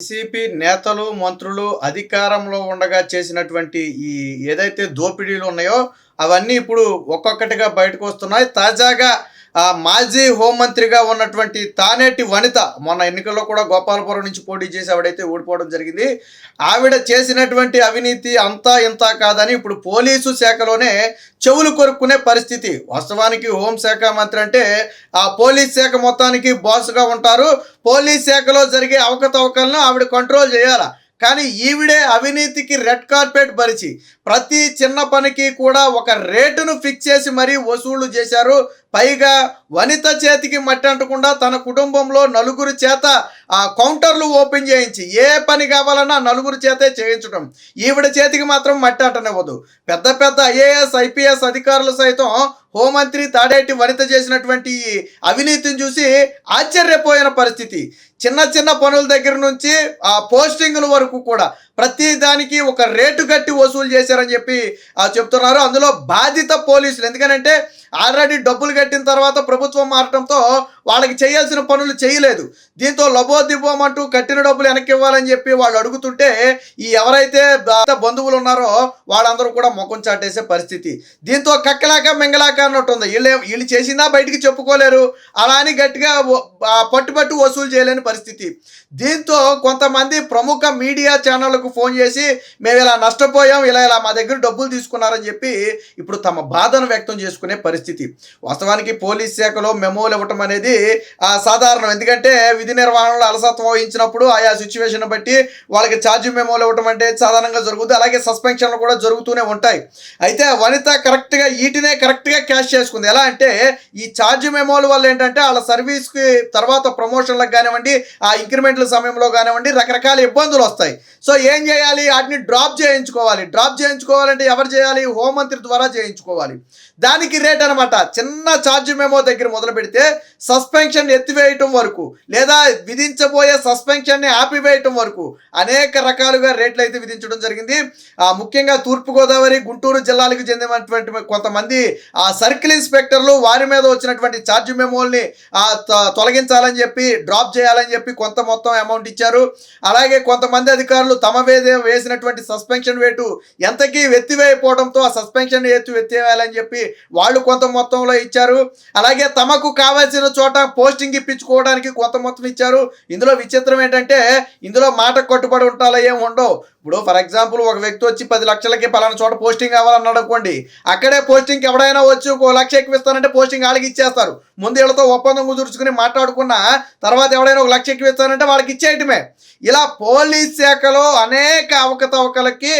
YCP నేతలు మంత్రులు అధికారంలో ఉండగా చేసినటువంటి ఈ ఏదైతే దోపిడీలు ఉన్నాయో అవన్నీ ఇప్పుడు ఒక్కొక్కటిగా బయటకు వస్తున్నాయి. తాజాగా మాజీ హోంమంత్రిగా ఉన్నటువంటి తానేటి వనిత మొన్న ఎన్నికల్లో కూడా గోపాలపురం నుంచి పోటీ చేసి ఆవిడైతే ఓడిపోవడం జరిగింది. ఆవిడ చేసినటువంటి అవినీతి అంతా ఇంత కాదని ఇప్పుడు పోలీసు శాఖలోనే చెవులు కొరుక్కునే పరిస్థితి. వాస్తవానికి హోంశాఖ మంత్రి అంటే ఆ పోలీస్ శాఖ మొత్తానికి బాస్గా ఉంటారు. పోలీస్ శాఖలో జరిగే అవకతవకలను ఆవిడ కంట్రోల్ చేయాలి. కానీ ఈవిడే అవినీతికి రెడ్ కార్పెట్ పరిచి ప్రతి చిన్న పనికి కూడా ఒక రేటును ఫిక్స్ చేసి మరీ వసూళ్ళు చేశారు. పైగా వనిత చేతికి మట్టి అంటకుండా తన కుటుంబంలో నలుగురు చేత ఆ కౌంటర్లు ఓపెన్ చేయించి ఏ పని కావాలన్నా నలుగురు చేతే చేయించడం ఈవిడ చేతికి మాత్రం మట్టి అంటనివ్వదు. పెద్ద పెద్ద ఐఏఎస్ ఐపీఎస్ అధికారులు సైతం హోంమంత్రి తాడేటి వనిత చేసినటువంటి ఈ అవినీతిని చూసి ఆశ్చర్యపోయిన పరిస్థితి. చిన్న చిన్న పనుల దగ్గర నుంచి ఆ పోస్టింగుల వరకు కూడా ప్రతి దానికి ఒక రేటు కట్టి వసూలు చేశారని చెప్పి చెప్తున్నారు. అందులో బాధిత పోలీసులు. ఎందుకనంటే ఆల్రెడీ డబ్బులు కట్టిన తర్వాత ప్రభుత్వం మారటంతో వాళ్ళకి చేయాల్సిన పనులు చేయలేదు. దీంతో లబోదిబోం అంటూ కట్టిన డబ్బులు వెనక్కి ఇవ్వాలని చెప్పి వాళ్ళు అడుగుతుంటే ఈ ఎవరైతే బంధువులు ఉన్నారో వాళ్ళందరూ కూడా ముఖం చాటేసే పరిస్థితి. దీంతో కక్కలాక మింగలాక అన్నట్టు ఉంది. వీళ్ళు వీళ్ళు చేసిందా బయటికి చెప్పుకోలేరు. అలా అని గట్టిగా పట్టుబట్టు వసూలు చేయలేని పరిస్థితి. దీంతో కొంతమంది ప్రముఖ మీడియా ఛానళ్ళకు ఫోన్ చేసి మేము ఇలా నష్టపోయాం ఇలా ఇలా మా దగ్గర డబ్బులు తీసుకున్నారని చెప్పి ఇప్పుడు తమ బాధను వ్యక్తం చేసుకునే పరిస్థితి. పరిస్థితి. వాస్తవానికి పోలీస్ శాఖలో మెమోలు ఇవ్వటం అనేది సాధారణం. ఎందుకంటే విధి నిర్వహణలో అలసత్వం వహించినప్పుడు ఆయా సిచ్యువేషన్ బట్టి వాళ్ళకి ఛార్జ్ మెమోలు ఇవ్వటం అంటే సాధారణంగా జరుగుతుంది అలాగే సస్పెన్షన్లు కూడా జరుగుతూనే ఉంటాయి. అయితే వనిత కరెక్ట్గా వీటినే కరెక్ట్గా క్యాష్ చేసుకుంది. ఎలా అంటే ఈ ఛార్జ్ మెమోల వల్ల ఏంటంటే వాళ్ళ సర్వీస్కి తర్వాత ప్రమోషన్లకు కానివ్వండి ఆ ఇంక్రిమెంట్ల సమయంలో కానివ్వండి రకరకాల ఇబ్బందులు వస్తాయి. సో ఏం చేయాలి? వాటిని డ్రాప్ చేయించుకోవాలి. డ్రాప్ చేయించుకోవాలంటే ఎవరు చేయాలి? హోంమంత్రి ద్వారా చేయించుకోవాలి. దానికి రేట్ అనమాట. చిన్న ఛార్జ్ మెమో దగ్గర మొదలు పెడితే సస్పెన్షన్ ఎత్తివేయటం వరకు లేదా విధించబోయే సస్పెన్షన్ని ఆపివేయటం వరకు అనేక రకాలుగా రేట్లు అయితే విధించడం జరిగింది. ఆ, ముఖ్యంగా తూర్పుగోదావరి గుంటూరు జిల్లాలకు చెందినటువంటి కొంతమంది ఆ సర్కిల్ ఇన్స్పెక్టర్లు వారి మీద వచ్చినటువంటి ఛార్జ్ మెమోల్ని ఆ, తొలగించాలని చెప్పి డ్రాప్ చేయాలని చెప్పి కొంత మొత్తం అమౌంట్ ఇచ్చారు. అలాగే కొంతమంది అధికారులు తమ మీద వేసినటువంటి సస్పెన్షన్ వేటు ఎంతకీ ఎత్తివేయపోవడంతో ఆ సస్పెన్షన్ ఎత్తి ఎత్తివేయాలని చెప్పి వాళ్ళు కొంత మొత్తంలో ఇచ్చారు. అలాగే తమకు కావాల్సిన చోట పోస్టింగ్ ఇప్పించుకోవడానికి కొంత మొత్తం ఇచ్చారు. ఇందులో విచిత్రం ఏంటంటే ఇందులో మాట కట్టుబడి ఉంటాలో ఏం ఉండవు. ఇప్పుడు ఫర్ ఎగ్జాంపుల్ ఒక వ్యక్తి వచ్చి పది లక్షలకి పలానా చోట పోస్టింగ్ కావాలన్నాడు అనుకోండి అక్కడే పోస్టింగ్ ఎవడైనా వచ్చి ఒక లక్ష ఎక్కువిస్తానంటే పోస్టింగ్ వాళ్ళకి ఇచ్చేస్తారు. ముందు వీళ్ళతో ఒప్పందం కుదుర్చుకుని మాట్లాడుకున్న తర్వాత ఎవడైనా ఒక లక్ష ఎక్కువిస్తానంటే వాళ్ళకి ఇచ్చేయటమే. ఇలా పోలీస్ శాఖలో అనేక అవకతవకలకి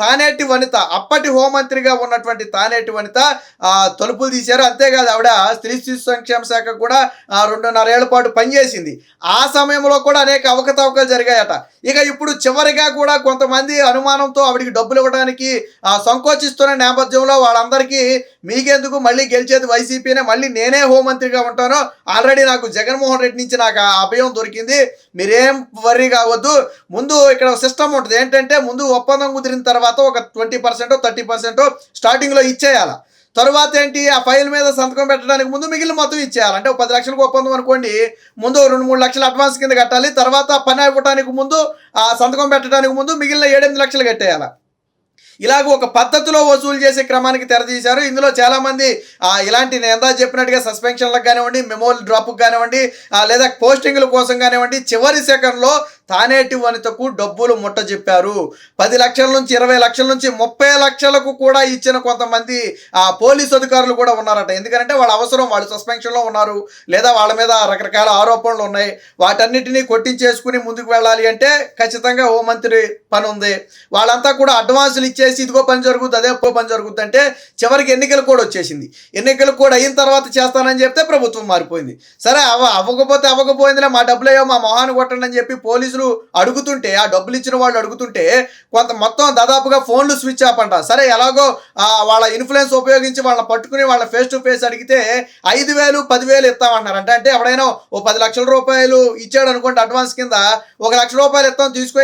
తానేటి వనిత అప్పటి హోంమంత్రిగా ఉన్నటువంటి తానేటి వనిత తలుపులు తీశారు. అంతేకాదు ఆవిడ స్త్రీ శిశు సంక్షేమ శాఖ కూడా రెండున్నరేళ్ళ రెండున్నర పాటు పనిచేసింది. ఆ సమయంలో కూడా అనేక అవకతవకలు జరిగాయట. ఇక ఇప్పుడు చివరిగా కూడా కొంతమంది అనుమానంతో ఆవిడికి డబ్బులు ఇవ్వడానికి సంకోచిస్తున్న నేపథ్యంలో వాళ్ళందరికీ మీకెందుకు మళ్ళీ గెలిచేది వైసీపీనే మళ్ళీ నేనే హోంమంత్రిగా ఉంటాను ఆల్రెడీ నాకు జగన్మోహన్ రెడ్డి నుంచి నాకు ఆ అభయం దొరికింది. మీరేం వర్రీ కావద్దు. ముందు ఇక్కడ సిస్టమ్ ఉంటుంది. ఏంటంటే ముందు ఒప్పందం కుదిరిన తర్వాత ఒక ట్వంటీ పర్సెంట్ థర్టీ పర్సెంట్ స్టార్టింగ్లో ఇచ్చేయాలి. తరువాత ఏంటి? ఆ ఫైల్ మీద సంతకం పెట్టడానికి ముందు మిగిలిన మొత్తం ఇచ్చేయాలి. అంటే ఒక పది లక్షలకు ఒప్పందం అనుకోండి ముందు రెండు మూడు లక్షలు అడ్వాన్స్ కింద కట్టాలి తర్వాత పని అవ్వటానికి ముందు ఆ సంతకం పెట్టడానికి ముందు మిగిలిన ఏడెనిమిది లక్షలు కట్టేయాలి. ఇలాగ ఒక పద్ధతిలో వసూలు చేసే క్రమానికి తెరదీశారు ఇందులో చాలామంది ఇలాంటి నేను ఎందా చెప్పినట్టుగా సస్పెన్షన్లకు కానివ్వండి మెమోల్ డ్రాప్కి కానివ్వండి లేదా పోస్టింగ్ల కోసం కానివ్వండి చివరి సెకండ్లో తానేటి వనితకు డబ్బులు ముట్ట చెప్పారు. పది లక్షల నుంచి ఇరవై లక్షల నుంచి ముప్పై లక్షలకు కూడా ఇచ్చిన కొంతమంది ఆ పోలీసు అధికారులు కూడా ఉన్నారట. ఎందుకంటే వాళ్ళ అవసరం వాళ్ళు సస్పెన్షన్లో ఉన్నారు. లేదా వాళ్ళ మీద రకరకాల ఆరోపణలు ఉన్నాయి. వాటన్నిటినీ కొట్టించేసుకుని ముందుకు వెళ్ళాలి అంటే ఖచ్చితంగా హోంమంత్రి పని ఉంది. వాళ్ళంతా కూడా అడ్వాన్సులు ఇచ్చేసి ఇదిగో పని జరుగుతుంది అదే పని జరుగుతుంది అంటే చివరికి ఎన్నికలు కూడా వచ్చేసింది. ఎన్నికలు కూడా అయిన తర్వాత చేస్తానని చెప్తే ప్రభుత్వం మారిపోయింది. సరే అవ అవ్వకపోతే అవ్వకపోయిందిలే మా డబ్బులేయో మా మొహాన్ని కొట్టండి అని చెప్పి పోలీసులు అడుగుతుంటే ఆ డబ్బులు ఇచ్చిన వాళ్ళు అడుగుతుంటే కొంత మొత్తం దాదాపుగా ఫోన్లు స్విచ్ ఆఫ్ అంట. సరే ఎలాగో వాళ్ళ ఇన్ఫ్లుయెన్స్ ఉపయోగించి వాళ్ళని పట్టుకుని వాళ్ళ ఫేస్ టు ఫేస్ అడిగితే ఐదు వేలు పదివేలు ఇస్తామన్నారు అంటే అంటే ఎవడైనా ఓ పది లక్షల రూపాయలు ఇచ్చాడు అనుకోండి అడ్వాన్స్ కింద ఒక లక్ష రూపాయలు ఇస్తాం తీసుకో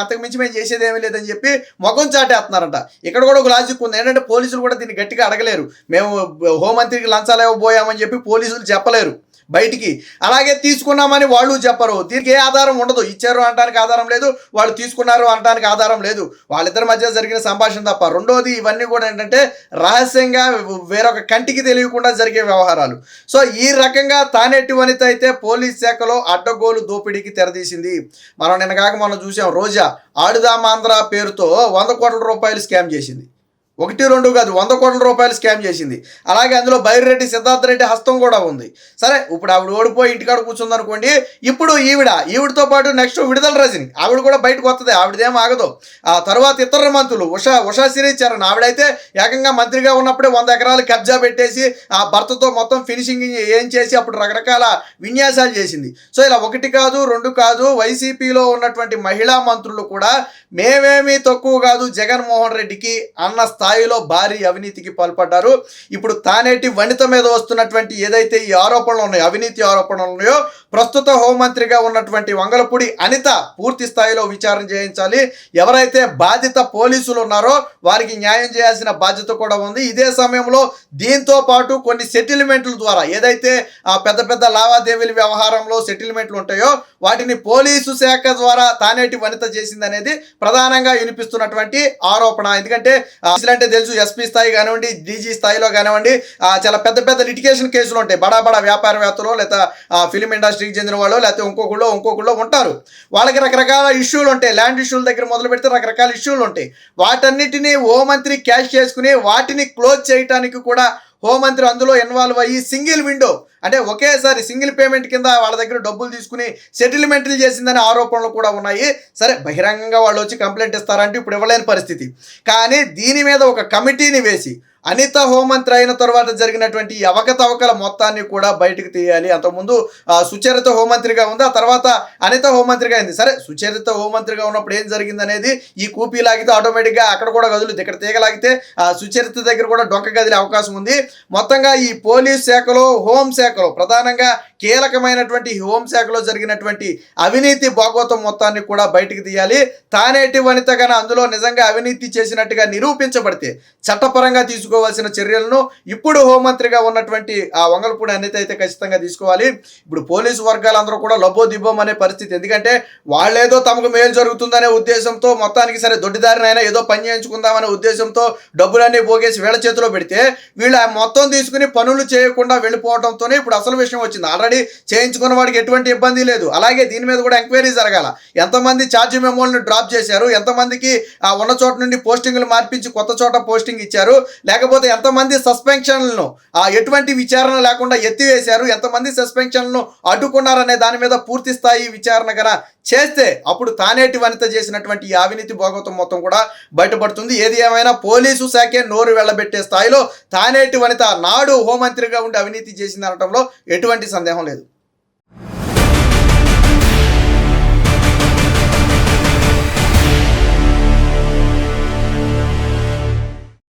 అంతకు మించి మేము చేసేది ఏమీ లేదని చెప్పి ముఖం చాటేస్తున్నారంట. ఇక్కడ కూడా ఒక లాజిక్ ఉంది. ఏంటంటే పోలీసులు కూడా దీన్ని గట్టిగా అడగలేరు. మేము హోంమంత్రికి లంచాలు ఇవ్వబోయామని చెప్పి పోలీసులు చెప్పలేరు. బయటికి. అలాగే తీసుకున్నామని వాళ్ళు చెప్పరు. దీనికి ఏ ఆధారం ఉండదు. ఇచ్చారు అనడానికి ఆధారం లేదు. వాళ్ళు తీసుకున్నారు అనడానికి ఆధారం లేదు. వాళ్ళిద్దరి మధ్య జరిగిన సంభాషణ తప్ప. రెండోది ఇవన్నీ కూడా ఏంటంటే రహస్యంగా వేరొక కంటికి తెలియకుండా జరిగే వ్యవహారాలు. సో ఈ రకంగా తానెట్టి వనిత అయితే పోలీస్ శాఖలో అడ్డగోలు దోపిడీకి తెరదీసింది. మనం నిన్న కాక మనం చూసాం. రోజా ఆడుదామాంధ్ర పేరుతో వంద కోట్ల రూపాయలు స్కామ్ చేసింది. ఒకటి రెండు కాదు వంద కోట్ల రూపాయలు స్కామ్ చేసింది. అలాగే అందులో బైరెడ్డి సిద్ధార్థ రెడ్డి హస్తం కూడా ఉంది. సరే ఇప్పుడు ఆవిడ ఓడిపోయి ఇంటికాడ కూర్చుంది అనుకోండి ఇప్పుడు ఈవిడ ఈవిడతో పాటు నెక్స్ట్ విడుదల రజని ఆవిడ కూడా బయటకు వస్తుంది ఆవిడదేం ఆగదు. ఆ తర్వాత ఇతర మంత్రులు ఉషా ఉషా సిరీస్ చరణ్ ఆవిడైతే ఏకంగా మంత్రిగా ఉన్నప్పుడే వంద ఎకరాలు కబ్జా పెట్టేసి ఆ భర్తతో మొత్తం ఫినిషింగ్ ఏం చేసి అప్పుడు రకరకాల విన్యాసాలు చేసింది. సో ఇలా ఒకటి కాదు రెండు కాదు వైసీపీలో ఉన్నటువంటి మహిళా మంత్రులు కూడా మేమేమీ తక్కువ కాదు జగన్మోహన్ రెడ్డికి అన్న స్థాయిలో భారీ అవినీతికి పాల్పడ్డారు. ఇప్పుడు తానేటి వనిత మీద వస్తున్నటువంటి ఏదైతే ఈ ఆరోపణలు ఉన్నాయో అవినీతి ఆరోపణలు ఉన్నాయో ప్రస్తుత హోంమంత్రిగా ఉన్నటువంటి వంగలపూడి అనిత పూర్తి స్థాయిలో విచారణ చేయించాలి. ఎవరైతే బాధిత పోలీసులు ఉన్నారో వారికి న్యాయం చేయాల్సిన బాధ్యత కూడా ఉంది. ఇదే సమయంలో దీంతో పాటు కొన్ని సెటిల్మెంట్ల ద్వారా ఏదైతే ఆ పెద్ద పెద్ద లావాదేవీల వ్యవహారంలో సెటిల్మెంట్లు ఉంటాయో వాటిని పోలీసు శాఖ ద్వారా తానేటి వనిత చేసిందనేది ప్రధానంగా వినిపిస్తున్నటువంటి ఆరోపణ. ఎందుకంటే ఆ, తెలుసు ఎస్పీ స్థాయి కానివ్వండి డీజీ స్థాయిలో కానివ్వండి చాలా పెద్ద పెద్ద లిటిగేషన్ కేసులు ఉంటాయి. బడా బడా వ్యాపారవేత్తలు లేదా ఫిలిం ఇండస్ట్రీకి చెందిన వాళ్ళు లేకపోతే ఇంకొకళ్ళు ఇంకొకళ్ళు ఉంటారు. వాళ్ళకి రకరకాల ఇష్యూలు ఉంటాయి. ల్యాండ్ ఇష్యూల దగ్గర మొదలు పెడితే రకరకాల ఇష్యూలు ఉంటాయి. వాటన్నిటిని మంత్రి క్యాష్ చేసుకుని వాటిని క్లోజ్ చేయడానికి కూడా హోంమంత్రి అందులో ఇన్వాల్వ్ అయ్యి సింగిల్ విండో అంటే ఒకేసారి సింగిల్ పేమెంట్ కింద వాళ్ళ దగ్గర డబ్బులు తీసుకుని సెటిల్మెంట్లు చేసిందనే ఆరోపణలు కూడా ఉన్నాయి. సరే బహిరంగంగా వాళ్ళు వచ్చి కంప్లైంట్ ఇస్తారంటే ఇప్పుడు ఇవ్వలేని పరిస్థితి. కానీ దీని మీద ఒక కమిటీని వేసి అనిత హోమంత్రి అయిన తర్వాత జరిగినటువంటి ఈ అవకతవకల మొత్తాన్ని కూడా బయటకు తీయాలి. అంతకుముందు సుచరిత హోమంత్రిగా ఉంది? ఆ తర్వాత అనిత హోమంత్రిగా అయింది. సరే సుచరిత హోమంత్రిగా ఉన్నప్పుడు ఏం జరిగింది అనేది ఈ కూపీ లాగితే ఆటోమేటిక్గా అక్కడ కూడా గదులుద్ది ఇక్కడ తీగలాగితే సుచరిత దగ్గర కూడా డొంక గదిలే అవకాశం ఉంది. మొత్తంగా ఈ పోలీస్ శాఖలో హోం శాఖలో ప్రధానంగా కీలకమైనటువంటి హోంశాఖలో జరిగినటువంటి అవినీతి భాగవతం మొత్తాన్ని కూడా బయటకు తీయాలి. తానేటి వనిత గన అందులో నిజంగా అవినీతి చేసినట్టుగా నిరూపించబడితే చట్టపరంగా తీసుకోవాల్సిన చర్యలను ఇప్పుడు హోంమంత్రిగా ఉన్నటువంటి ఆ వంగలపూడి అనిత అయితే ఖచ్చితంగా తీసుకోవాలి. ఇప్పుడు పోలీసు వర్గాలందరూ కూడా లబ్బో దిబ్బం అనే పరిస్థితి. ఎందుకంటే వాళ్ళేదో తమకు మేలు జరుగుతుందనే ఉద్దేశంతో మొత్తానికి సరే దొడ్డిదారినైనా ఏదో పని చేయించుకుందామనే ఉద్దేశంతో డబ్బులన్నీ పోగేసి వీళ్ళ చేతిలో పెడితే వీళ్ళు ఆ మొత్తం తీసుకుని పనులు చేయకుండా వెళ్ళిపోవడంతోనే ఇప్పుడు అసలు విషయం వచ్చింది. ఆల్రెడీ చేయించుకున్న వాడికి ఎటువంటి ఇబ్బంది లేదు. అలాగే దీని మీద కూడా ఎంక్వైరీ జరగాల. ఎంతమంది ఛార్జ్ మెమోలను డ్రాప్ చేశారు ఎంతమందికి ఆ ఉన్న చోట నుండి పోస్టింగ్లు మార్పించి కొత్త చోట పోస్టింగ్ ఇచ్చారు లేకపోతే ఎంతమంది సస్పెన్షన్లను ఆ ఎటువంటి విచారణ లేకుండా ఎత్తివేశారు ఎంతమంది సస్పెన్షన్లను అడ్డుకున్నారనే దాని మీద పూర్తి స్థాయి విచారణ గన చేస్తే అప్పుడు తానేటి వనిత చేసినటువంటి ఈ అవినీతి భోగవతం మొత్తం కూడా బయటపడుతుంది. ఏది ఏమైనా పోలీసు శాఖే నోరు వెళ్ళబెట్టే స్థాయిలో తానేటి వనిత నాడు హోంమంత్రిగా ఉండి అవినీతి చేసింది అనడంలో ఎటువంటి సందేహం లేదు